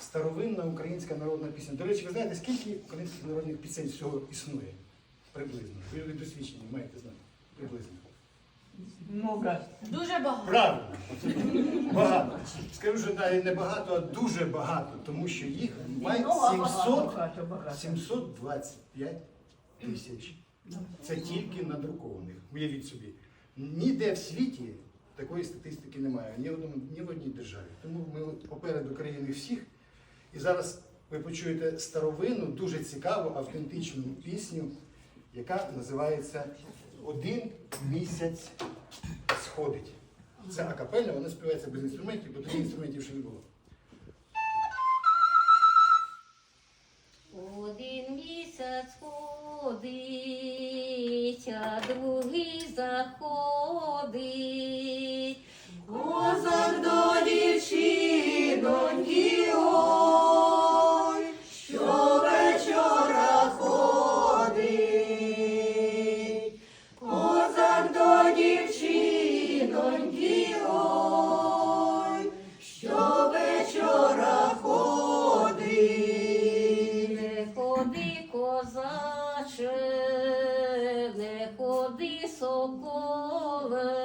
старовинна українська народна пісня. До речі, ви знаєте, скільки українських народних пісень всього існує? Приблизно. Ви, ви досвідчені, маєте знати. Приблизно. Много. Дуже багато. Правильно. Багато. Скажу, що навіть не багато, а дуже багато, тому що їх має 700, багато, багато. 725 тисяч. Це тільки надрукованих. Уявіть собі. Ніде в світі такої статистики немає, ні в, одному, ні в одній державі. Тому ми попереду країни всіх. І зараз ви почуєте старовинну, дуже цікаву, автентичну пісню, яка називається Один місяць сходить. Це акапельна, вона співається без інструментів, бо тоді інструментів ще не було. Один місяць ходить, а другий заходить. Козак дівчиноньки, ой, щовечора ходи, Не ходи, козаче, не ходи, соколе,